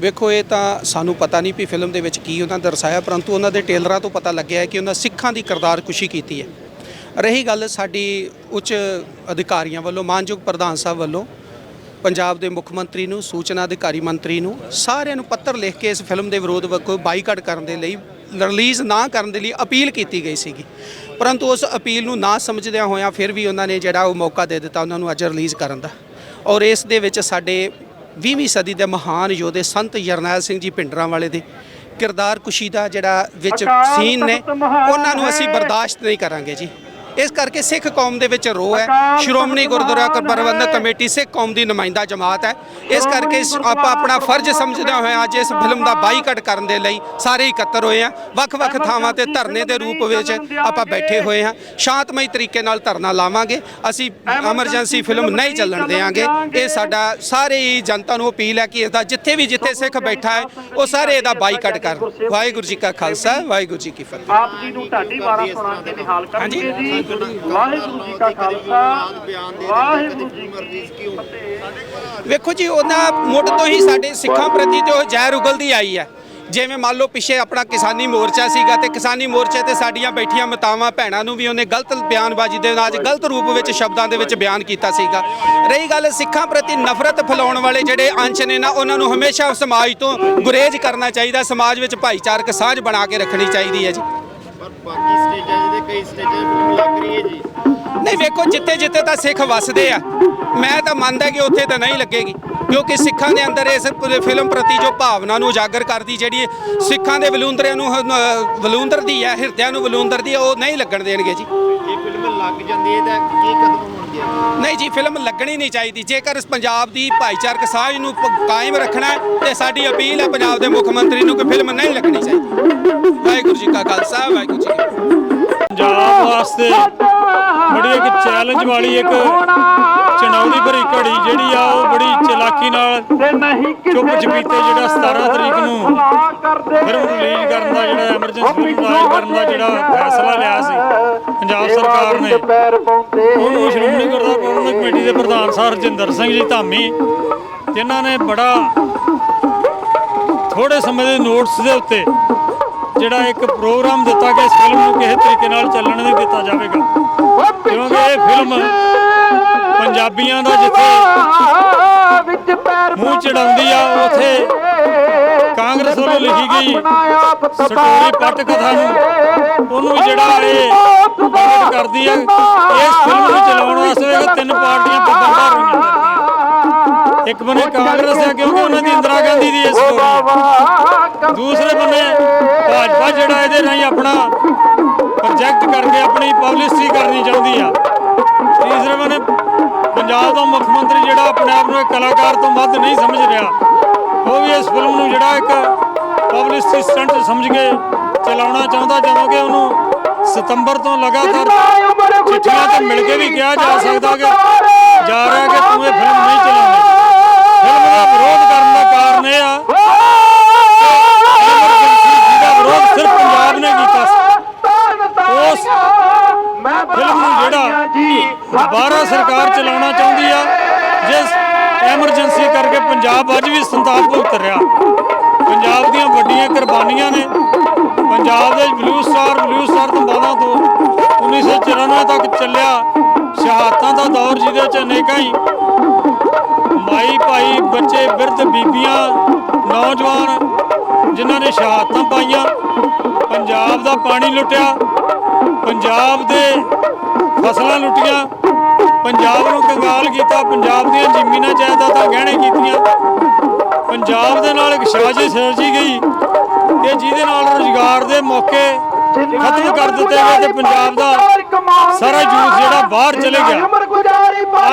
ਵੇਖੋ, ਇਹ ਤਾਂ ਸਾਨੂੰ ਪਤਾ ਨਹੀਂ ਵੀ ਫਿਲਮ ਦੇ ਵਿੱਚ ਕੀ ਉਹਨਾਂ ਦਰਸਾਇਆ, ਪਰੰਤੂ ਉਹਨਾਂ ਦੇ ਟੇਲਰਾਂ ਤੋਂ ਪਤਾ ਲੱਗਿਆ ਹੈ ਕਿ ਉਹਨਾਂ ਸਿੱਖਾਂ ਦੀ ਕਿਰਦਾਰਕੁਸ਼ੀ ਕੀਤੀ ਹੈ। ਰਹੀ ਗੱਲ ਸਾਡੀ ਉੱਚ ਅਧਿਕਾਰੀਆਂ ਵੱਲੋਂ, ਮਾਨਯੋਗ ਪ੍ਰਧਾਨ ਸਾਹਿਬ ਵੱਲੋਂ, ਪੰਜਾਬ ਦੇ ਮੁੱਖ ਮੰਤਰੀ ਨੂੰ, ਸੂਚਨਾ ਅਧਿਕਾਰੀ ਮੰਤਰੀ ਨੂੰ, ਸਾਰਿਆਂ ਨੂੰ ਪੱਤਰ ਲਿਖ ਕੇ ਇਸ ਫਿਲਮ ਦੇ ਵਿਰੋਧ ਵਿੱਚ ਬਾਈਕਾਟ ਕਰਨ ਦੇ ਲਈ, ਰਿਲੀਜ਼ ਨਾ ਕਰਨ ਦੇ ਲਈ ਅਪੀਲ ਕੀਤੀ ਗਈ ਸੀਗੀ। ਪਰੰਤੂ ਉਸ ਅਪੀਲ ਨੂੰ ਨਾ ਸਮਝਦਿਆਂ ਹੋਇਆਂ ਫਿਰ ਵੀ ਉਹਨਾਂ ਨੇ ਜਿਹੜਾ ਉਹ ਮੌਕਾ ਦੇ ਦਿੱਤਾ, ਉਹਨਾਂ ਨੂੰ ਅੱਜ ਰਿਲੀਜ਼ ਕਰਨ ਦਾ। ਔਰ ਇਸ ਦੇ ਵਿੱਚ ਸਾਡੇ 20ਵੀਂ ਸਦੀ ਦੇ ਮਹਾਨ ਯੋਧੇ ਸੰਤ ਜਰਨੈਲ ਸਿੰਘ ਜੀ ਭਿੰਡਰਾਂ ਵਾਲੇ ਦੇ ਕਿਰਦਾਰ ਕੁਸ਼ੀ ਦਾ ਜਿਹੜਾ ਵਿੱਚ ਸੀਨ ਨੇ ਉਹਨਾਂ ਨੂੰ ਅਸੀਂ ਬਰਦਾਸ਼ਤ ਨਹੀਂ ਕਰਾਂਗੇ ਜੀ। ਇਸ ਕਰਕੇ ਸਿੱਖ ਕੌਮ ਦੇ ਵਿੱਚ ਰੋਹ ਹੈ। ਸ਼੍ਰੋਮਣੀ ਗੁਰਦੁਆਰਾ ਪ੍ਰਬੰਧਕ ਕਮੇਟੀ ਸਿੱਖ ਕੌਮ ਦੀ ਨੁਮਾਇੰਦਾ ਜਮਾਤ ਹੈ। ਇਸ ਕਰਕੇ ਇਸ- ਆਪਾਂ ਆਪਣਾ ਫਰਜ਼ ਸਮਝਦੇ ਹੋਏ ਅੱਜ ਇਸ ਫਿਲਮ ਦਾ ਬਾਈਕਾਟ ਕਰਨ ਦੇ ਲਈ ਸਾਰੇ ਇਕੱਤਰ ਹੋਏ ਆ। ਵੱਖ-ਵੱਖ ਥਾਵਾਂ ਤੇ ਧਰਨੇ ਦੇ ਰੂਪ ਵਿੱਚ ਆਪਾਂ ਬੈਠੇ ਹੋਏ ਹਾਂ। ਸ਼ਾਂਤਮਈ ਤਰੀਕੇ ਨਾਲ ਧਰਨਾ ਲਾਵਾਂਗੇ। ਅਸੀਂ ਐਮਰਜੈਂਸੀ ਫਿਲਮ ਨਹੀਂ ਚੱਲਣ ਦੇਵਾਂਗੇ। ਇਹ ਸਾਡਾ ਸਾਰੇ ਹੀ ਜਨਤਾ ਨੂੰ ਅਪੀਲ ਹੈ ਕਿ ਇਹਦਾ ਜਿੱਥੇ ਵੀ ਜਿੱਥੇ ਸਿੱਖ ਬੈਠਾ ਹੈ ਉਹ ਸਾਰੇ ਇਹਦਾ ਬਾਈਕਾਟ ਕਰਨ। ਵਾਹਿਗੁਰੂ ਜੀ ਕਾ ਖਾਲਸਾ ਵਾਹਿਗੁਰੂ ਜੀ ਕੀ ਫਤਿਹ। ਆਪ ਜੀ ਨੂੰ ਢਾਡੀ ਵਾਰਾ ਸੁਣਾ ਕੇ ਨਿਹਾਲ ਕਰਨਗੇ ਜੀ। ਵਾਹਿਗੁਰੂ ਜੀ ਕਾ ਖਾਲਸਾ। ਵਾਹਿਗੁਰੂ ਜੀ ਕੀ ਫਤਿਹ। ਵੇਖੋ ਜੀ ਉਹਨਾਂ ਮੁੱਢ ਤੋਂ ਹੀ ਸਾਡੇ ਸਿੱਖਾਂ ਪ੍ਰਤੀ ਤੇ ਉਹ ਜ਼ਹਿਰ ਉਗਲਦੀ ਆਈ ਹੈ। ਜਿਵੇਂ ਮੰਨ ਲਓ ਪਿੱਛੇ ਆਪਣਾ ਕਿਸਾਨੀ ਮੋਰਚਾ ਸੀਗਾ ਤੇ ਕਿਸਾਨੀ ਮੋਰਚੇ ਤੇ ਸਾਡੀਆਂ ਬੈਠੀਆਂ ਮਤਾਵਾਂ ਭੈਣਾਂ ਨੂੰ ਵੀ ਉਹਨੇ ਗਲਤ ਬਿਆਨਬਾਜ਼ੀ ਦੇ ਨਾਲ ਗਲਤ ਰੂਪ ਵਿੱਚ ਸ਼ਬਦਾਂ ਦੇ ਵਿੱਚ ਬਿਆਨ ਕੀਤਾ ਸੀਗਾ। ਰਹੀ ਗੱਲ ਸਿੱਖਾਂ ਪ੍ਰਤੀ ਨਫ਼ਰਤ ਫੈਲਾਉਣ ਵਾਲੇ ਜਿਹੜੇ ਅੰਸ਼ ਨੇ ਨਾ ਉਹਨਾਂ ਨੂੰ ਹਮੇਸ਼ਾ ਸਮਾਜ ਤੋਂ ਗੁਰੇਜ਼ ਕਰਨਾ ਚਾਹੀਦਾ ਸਮਾਜ ਵਿੱਚ ਭਾਈਚਾਰਕ ਸਾਂਝ ਬਣਾ ਕੇ ਰੱਖਣੀ ਚਾਹੀਦੀ ਹੈ ਜੀ। ਪਰ ਬਾਕੀ ਸਟੇਜਾਂ 'ਤੇ ਕਈ ਸਟੇਜਾਂ 'ਤੇ ਫਿਲਮ ਲੱਗ ਰਹੀ ਹੈ ਜੀ। ਨਹੀਂ ਵੇਖੋ ਜਿੱਥੇ ਜਿੱਥੇ ਤਾਂ ਸਿੱਖ ਵਸਦੇ ਆ ਮੈਂ ਤਾਂ ਮੰਨਦਾ ਕਿ ਉੱਥੇ ਤਾਂ ਨਹੀਂ ਲੱਗੇਗੀ। ਕਿਉਂਕਿ ਸਿੱਖਾਂ ਦੇ ਅੰਦਰ ਇਸ ਫਿਲਮ ਪ੍ਰਤੀ ਜੋ ਭਾਵਨਾ ਨੂੰ ਉਜਾਗਰ ਕਰਦੀ ਜਿਹੜੀ ਸਿੱਖਾਂ ਦੇ ਵਲੂੰਦਰਿਆਂ ਨੂੰ ਅ, ਵਲੂੰਦਰਦੀ ਹੈ ਹਿਰਦਿਆਂ ਨੂੰ ਵਲੂੰਦਰਦੀ ਹੈ ਉਹ ਨਹੀਂ ਲੱਗਣ ਦੇਣਗੇ ਜੀ। ਇਹ ਫਿਲਮ ਲੱਗ ਜਾਂਦੀ ਹੈ ਤਾਂ ਕੀ ਕਦਮ ਹੋਣਗੇ? ਨਹੀਂ ਜੀ ਫਿਲਮ ਲੱਗਣੀ ਨਹੀਂ ਚਾਹੀਦੀ। ਜੇਕਰ ਇਸ ਪੰਜਾਬ ਦੀ ਭਾਈਚਾਰਕ ਸਾਂਝ ਨੂੰ ਕਾਇਮ ਰੱਖਣਾ ਹੈ ਤੇ ਸਾਡੀ ਅਪੀਲ ਹੈ ਪੰਜਾਬ ਦੇ ਮੁੱਖ ਮੰਤਰੀ ਨੂੰ ਕਿ ਫਿਲਮ ਨਹੀਂ ਲੱਗਣੀ ਚਾਹੀਦੀ। ਵਾਹਿਗੁਰੂ ਜੀ ਕਾ ਖਾਲਸਾ ਵਾਹਿਗੁਰੂ ਜੀ ਪੰਜਾਬ ਵਾਸਤੇ ਬੜੀ ਇੱਕ ਚੈਲੰਜ ਵਾਲੀ ਇੱਕ ਚਣੌਤੀ ਭਰੀ ਘੜੀ ਜਿਹੜੀ ਆ ਉਹ ਬੜੀ ਚਲਾਕੀ ਨਾਲ ਚੁੱਪ ਚਪੀਤੇ ਜਿਹੜਾ 17 ਤਰੀਕ ਨੂੰ ਫਿਲਮ ਰਿਲੀਜ਼ ਕਰਨ ਦਾ ਜਿਹੜਾ ਐਮਰਜੈਂਸੀ ਫਿਲਮ ਕਰਨ ਦਾ ਜਿਹੜਾ ਫੈਸਲਾ ਲਿਆ ਸੀ। ਪੰਜਾਬ ਸਰਕਾਰ ਨੇ। ਉਹਨੂੰ ਸ਼੍ਰੋਮਣੀ ਗੁਰਦੁਆਰਾ ਕਮੇਟੀ ਦੇ ਪ੍ਰਧਾਨ ਸਾਹਿਬ ਰਜਿੰਦਰ ਸਿੰਘ ਜੀ ਧਾਮੀ ਜਿਨ੍ਹਾਂ ਨੇ ਬੜਾ ਥੋੜੇ ਸਮੇਂ ਦੇ ਨੋਟਸ ਦੇ ਉੱਤੇ ਜਿਹੜਾ ਇੱਕ ਪ੍ਰੋਗਰਾਮ ਦਿੱਤਾ ਕਿ ਇਸ ਫਿਲਮ ਨੂੰ ਕਿਸੇ ਤਰੀਕੇ ਨਾਲ ਚੱਲਣ ਨਹੀਂ ਦਿੱਤਾ ਜਾਵੇਗਾ। ਕਿਉਂਕਿ ਇਹ ਫਿਲਮ ਪੰਜਾਬੀਆਂ ਦਾ ਜਿੱਥੇ ਵਿੱਚ ਪੈਰ ਮੂੰਹ ਚੜਾਉਂਦੀ ਆ ਉਥੇ ਕਾਂਗਰਸ ਵੱਲੋਂ ਲਿਖੀ ਗਈ ਸਟੋਰੀ ਪੱਟ ਕਥਾ ਨੂੰ। ਉਹਨੂੰ ਜਿਹੜਾ ਇਹ ਪ੍ਰਗਟ ਕਰਦੀ ਆ ਇਸ ਫਿਲਮ ਨੂੰ ਚਲਾਉਣ ਵਾਸਤੇ ਤਿੰਨ ਪਾਰਟੀਆਂ ਪੱਤਰਕਾਰ ਹੋਈਆਂ ਫਿਰਦੀਆਂ। ਇੱਕ ਬੰਨੇ ਕਾਂਗਰਸ ਆ ਕਿਉਂਕਿ ਉਹਨਾਂ ਦੀ ਇੰਦਰਾ ਗਾਂਧੀ ਦੀ ਇਹ ਸਟੋਰੀ ਦੂਸਰੇ ਬੰਨੇ ਭਾਜਪਾ ਜਿਹੜਾ ਇਹਦੇ ਰਾਹੀਂ ਆਪਣਾ ਪ੍ਰੋਜੈਕਟ ਕਰਕੇ ਆਪਣੀ ਪਬਲਿਸਿਟੀ ਕਰਨੀ ਚਾਹੁੰਦੀ ਆ। ਤੀਸਰੇ ਬੰਨੇ ਪੰਜਾਬ ਦਾ ਮੁੱਖ ਮੰਤਰੀ ਜਿਹੜਾ ਆਪਣੇ ਆਪ ਨੂੰ ਇੱਕ ਕਲਾਕਾਰ ਤੋਂ ਵੱਧ ਨਹੀਂ ਸਮਝ ਰਿਹਾ ਉਹ ਵੀ ਇਸ ਫਿਲਮ ਨੂੰ ਜਿਹੜਾ ਇੱਕ ਪਬਲਿਸਿਟੀ ਸਟੰਟ ਸਮਝ ਕੇ ਚਲਾਉਣਾ ਚਾਹੁੰਦਾ ਜਦੋਂ ਕਿ ਉਹਨੂੰ ਸਤੰਬਰ ਤੋਂ ਲਗਾਤਾਰ ਚਿੱਠੀਆਂ ਤੇ ਮਿਲ ਕੇ ਵੀ ਕਿਹਾ ਜਾ ਸਕਦਾ ਕਿ 12 ਸਰਕਾਰ ਚਲਾਉਣਾ ਚਾਹੁੰਦੀ ਆ, ਜਿਸ ਐਮਰਜੈਂਸੀ ਕਰਕੇ ਪੰਜਾਬ ਅੱਜ ਵੀ ਸੰਤਾਪ ਭੁਗਤ ਰਿਹਾ ਪੰਜਾਬ ਦੀਆਂ ਵੱਡੀਆਂ ਕੁਰਬਾਨੀਆਂ ਨੇ। ਪੰਜਾਬ ਦੇ ਬਲੂ ਸਟਾਰ ਬਲੂ ਸਟਾਰ ਤੋਂ ਬਾਅਦ ਤੋਂ 1994 ਤੱਕ ਚੱਲਿਆ ਸ਼ਹਾਦਤਾਂ ਦਾ ਦੌਰ, ਜਿਹਦੇ 'ਚ ਅਨੇਕਾਂ ਹੀ ਮਾਈ ਭਾਈ, ਬੱਚੇ, ਬਿਰਧ ਬੀਬੀਆਂ, ਨੌਜਵਾਨ ਜਿਨ੍ਹਾਂ ਨੇ ਸ਼ਹਾਦਤਾਂ ਪਾਈਆਂ। ਪੰਜਾਬ ਦਾ ਪਾਣੀ ਲੁੱਟਿਆ। ਪੰਜਾਬ ਦੇ ਫਸਲਾਂ ਲੁੱਟੀਆਂ। ਪੰਜਾਬ ਨੂੰ ਕੰਗਾਲ ਕੀਤਾ, ਪੰਜਾਬ ਦੀਆਂ ਜ਼ਮੀਨਾਂ ਜਾਇਦਾਦਾਂ ਗਹਿਣੇ ਕੀਤੀਆਂ। ਪੰਜਾਬ ਦੇ ਨਾਲ ਇੱਕ ਸਾਜ਼ਿਸ਼ ਸਿਰਜੀ ਗਈ ਕਿ ਜਿਹਦੇ ਨਾਲ ਰੁਜ਼ਗਾਰ ਦੇ ਮੌਕੇ ਖਤਮ ਕਰ ਦਿੱਤੇ ਗਏ ਤੇ ਪੰਜਾਬ ਦਾ ਸਾਰਾ ਯੂਥ ਜਿਹੜਾ ਬਾਹਰ ਚਲੇ ਗਿਆ।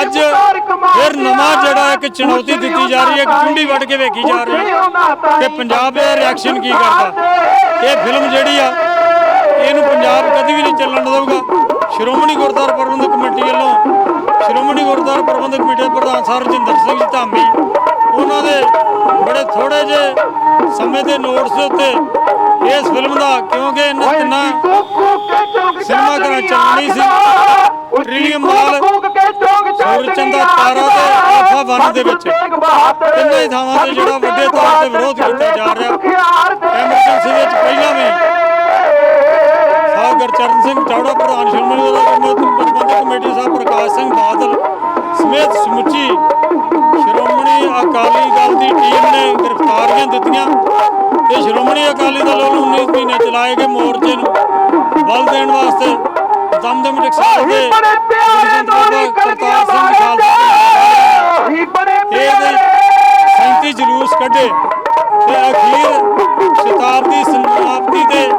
ਅੱਜ ਫਿਰ ਨਵਾਂ ਜਿਹੜਾ ਇੱਕ ਚੁਣੌਤੀ ਦਿੱਤੀ ਜਾ ਰਹੀ ਹੈ, ਇੱਕ ਚੁੰਡੀ ਵੱਢ ਕੇ ਵੇਖੀ ਜਾ ਰਹੀ ਹੈ। ਕਿ ਪੰਜਾਬ ਦਾ ਰਿਐਕਸ਼ਨ ਕੀ ਕਰਦਾ? ਇਹ ਫਿਲਮ ਜਿਹੜੀ ਆ ਪੰਜਾਬ ਕਦੀ ਵੀ ਨਹੀਂ ਚੱਲਣ ਦੇਊਗਾ। ਸ਼੍ਰੋਮਣੀ ਗੁਰਦੁਆਰਾ ਪ੍ਰਬੰਧਕ ਕਮੇਟੀ ਵੱਲੋਂ ਸ਼੍ਰੋਮਣੀ ਗੁਰਦੁਆਰਾ ਪ੍ਰਬੰਧਕ ਕਮੇਟੀ ਦੇ ਪ੍ਰਧਾਨ ਸਾਹਿਬ ਰਜਿੰਦਰ ਸਿੰਘ ਜੀ ਧਾਮੀ ਉਹਨਾਂ ਦੇ ਬੜੇ ਥੋੜੇ ਜਿਹੇ ਸਮੇਂ ਦੇ ਨੋਟਸ ਦੇ ਉੱਤੇ ਇਸ ਫਿਲਮ ਦਾ ਕਿਉਂਕਿ ਇਹਨਾਂ ਤਿੰਨਾਂ ਸਿਨੇਮਾ ਘਰਾਂ ਚੱਲਣੀ ਸੀ। ਟ੍ਰਿਲੀਅਮ ਮਾਲ ਸੂਰਜਚੰਦਾ ਤਾਰਾ ਤੇ ਆਫਾ ਵਨ ਦੇ ਵਿੱਚ। ਤਿੰਨਾਂ ਹੀ ਥਾਵਾਂ ਤੇ ਜਿਹੜਾ ਵੱਡੇ ਤੌਰ ਤੇ ਵਿਰੋਧ ਕੀਤਾ ਜਾ ਰਿਹਾ। ਚਾਵੜਾ ਪ੍ਰਧਾਨ ਸ਼੍ਰੋਮਣੀ ਪ੍ਰਬੰਧਕ ਕਮੇਟੀ ਸਾਹਿਬ ਪ੍ਰਕਾਸ਼ ਸਿੰਘ ਬਾਦਲ ਸਮੇਤ ਸਮੁੱਚੀ ਸ਼੍ਰੋਮਣੀ ਅਕਾਲੀ ਦਲ ਦੀ ਟੀਮ ਨੇ ਗ੍ਰਿਫਤਾਰੀਆਂ ਦਿੱਤੀਆਂ ਤੇ ਸ਼੍ਰੋਮਣੀ ਅਕਾਲੀ ਦਲ ਵੱਲੋਂ 19 ਮਹੀਨੇ ਚਲਾਏ ਗਏ ਮੋਰਚੇ ਨੂੰ ਬਲ ਦੇਣ ਵਾਸਤੇ ਦਮਦਮ ਟਕਸਾਲ ਦੇ ਕਰਤਾਰ ਸਿੰਘ ਖਾਲਸਾ ਇਹ ਦੇ 37 ਜਲੂਸ ਕੱਢੇ ਤੇ ਅਖੀਰ ਸ਼ਤਾਬਦੀ ਸਮਾਪਤੀ ਤੇ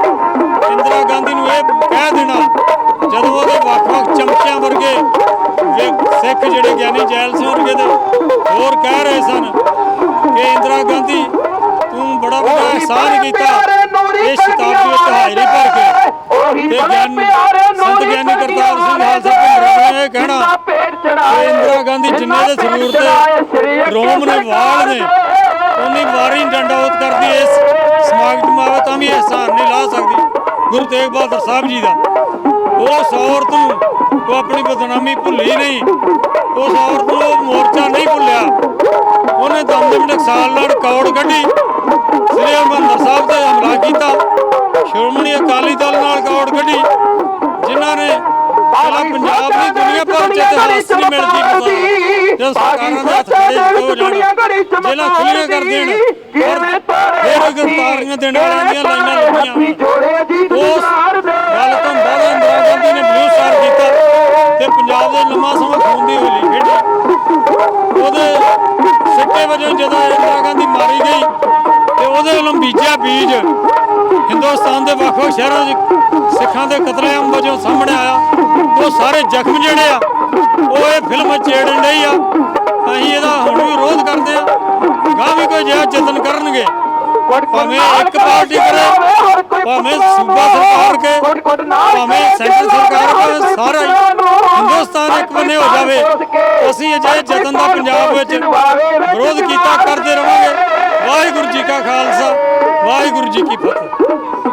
ਵੱਖ-ਵੱਖ ਚਮਚਿਆਂ ਵਰਗੇ ਵੇ- ਸਿੱਖ ਜਿਹੜੇ ਗਿਆਨੀ ਜੈਲ ਸਿੰਘ ਵਰਗੇ ਦੇ ਹੋਰ ਕਹਿ ਰਹੇ ਸਨ ਕਿ ਇੰਦਰਾ ਗਾਂਧੀ ਤੂੰ ਬੜਾ ਵੱਡਾ ਅਹਿਸਾਨ ਕੀਤਾ ਇਹ ਸ਼ਤਾਬਦੀ ਵਿੱਚ ਹਾਜ਼ਰੀ ਭਰ ਕੇ। ਤੇ ਗਿਆਨੀ ਸੰਤ ਗਿਆਨੀ ਕਰਤਾਰ ਸਿੰਘ ਖਾਲਸਾ ਭਿੰਡਰਾਂ ਨੇ। ਇਹ ਕਹਿਣਾ ਕਿ ਇੰਦਰਾ ਗਾਂਧੀ ਜਿੰਨੇ ਦੇ ਸਰੂਰ ਤੇ ਰੋਮ ਨੇ ਵਾਲ ਨੇ ਉਨੀ ਵਾਰੀ ਡੰਡਾ ਉਤ ਕਰਦੀ ਇਸ ਸਮਾਗਮ ਆਵੇ ਤਾਂ ਵੀ ਅਹਿਸਾਨ ਨਹੀਂ ਲਾ ਸਕਦੀ। ਗੁਰੂ ਤੇਗ ਬਹਾਦਰ ਸਾਹਿਬ ਜੀ ਦਾ। ਉਸ ਔਰਤ ਨੂੰ ਉਹ ਆਪਣੀ ਬਦਨਾਮੀ ਭੁੱਲੀ ਨਹੀਂ। ਉਸ ਔਰਤ ਨੂੰ ਉਹ ਮੋਰਚਾ ਨਹੀਂ ਭੁੱਲਿਆ। ਉਹਨੇ ਦਮਦਮ ਟਕਸਾਲ ਨਾਲ ਕੌੜ ਕੱਢੀ। ਸ੍ਰੀ ਹਰਿਮੰਦਰ ਸਾਹਿਬ ਤੇ ਹਮਲਾ ਕੀਤਾ। ਸ਼੍ਰੋਮਣੀ ਅਕਾਲੀ ਦਲ ਨਾਲ ਕੌੜ ਕੱਢੀ। ਜਿਨ੍ਹਾਂ ਨੇ ਪੰਜਾਬ ਦੀ ਦੁਨੀਆ ਭਰ ਚ ਇਤਿਹਾਸ ਨਹੀਂ ਮਿਲਦੀ ਪਤਾ ਜਦੋਂ ਸਰਕਾਰਾਂ ਦੇ ਹੱਥ ਖੜੇ ਹੋ ਜਾਣ ਜੇਲਾਂ ਖੁੱਲੀਆਂ ਕਰ ਦੇਣ ਔਰ ਫਿਰ ਗ੍ਰਿਫਤਾਰੀਆਂ ਦੇਣ ਵਾਲਿਆਂ ਦੀਆਂ ਲਾਈਨਾਂ ਲੱਗੀਆਂ ਉਸ ਗੱਲ ਤੋਂ ਬਾਅਦ ਇੰਦਰਾ ਗਾਂਧੀ ਨੇ ਬਲੂ ਸਟਾਰ ਕੀਤਾ ਤੇ ਪੰਜਾਬ ਦੇ ਲੰਮਾ ਸਮਾਂ ਖੂਨ ਦੀ ਹੋਲੀ ਖੇਡੀ। ਉਹਦੇ ਸਿੱਟੇ ਵਜੋਂ ਜਦੋਂ ਇੰਦਰਾ ਗਾਂਧੀ ਮਾਰੀ ਗਈ ਤੇ ਉਹਦੇ ਵੱਲੋਂ ਬੀਜਿਆ ਬੀਜ ਹਿੰਦੁਸਤਾਨ ਦੇ ਵੱਖ-ਵੱਖ ਸ਼ਹਿਰਾਂ 'ਚ ਸਿੱਖਾਂ ਦੇ ਕਤਲੇਆਮ ਵਜੋਂ ਸਾਹਮਣੇ ਉਹ ਸਾਰੇ ਜ਼ਖਮ ਜਿਹੜੇ ਆ, ਉਹ ਇਹ ਫਿਲਮ ਛੇੜਨ ਲਈ ਆ। ਅਸੀਂ ਇਹਦਾ ਹੁਣ ਵੀ ਵਿਰੋਧ ਕਰਦੇ ਆ। ਗਾਂ ਵੀ ਕੋਈ ਜਿਹਾ ਯਤਨ ਕਰਨਗੇ, ਭਾਵੇਂ ਇੱਕ ਪਾਰਟੀ ਕਰੇ, ਭਾਵੇਂ ਸੂਬਾ ਸਰਕਾਰ ਕੇ ਭਾਵੇਂ ਸੈਂਟਰ ਸਰਕਾਰ ਕਰੇ ਸਾਰਾ ਹਿੰਦੁਸਤਾਨ ਇੱਕ ਬੰਨੇ ਹੋ ਜਾਵੇ। ਅਸੀਂ ਅਜਿਹੇ ਯਤਨ ਦਾ ਪੰਜਾਬ ਵਿੱਚ ਵਿਰੋਧ ਕੀਤਾ, ਕਰਦੇ ਰਵਾਂਗੇ। ਵਾਹਿਗੁਰੂ ਜੀ ਕਾ ਖਾਲਸਾ, ਵਾਹਿਗੁਰੂ ਜੀ ਕੀ ਫਤਿਹ।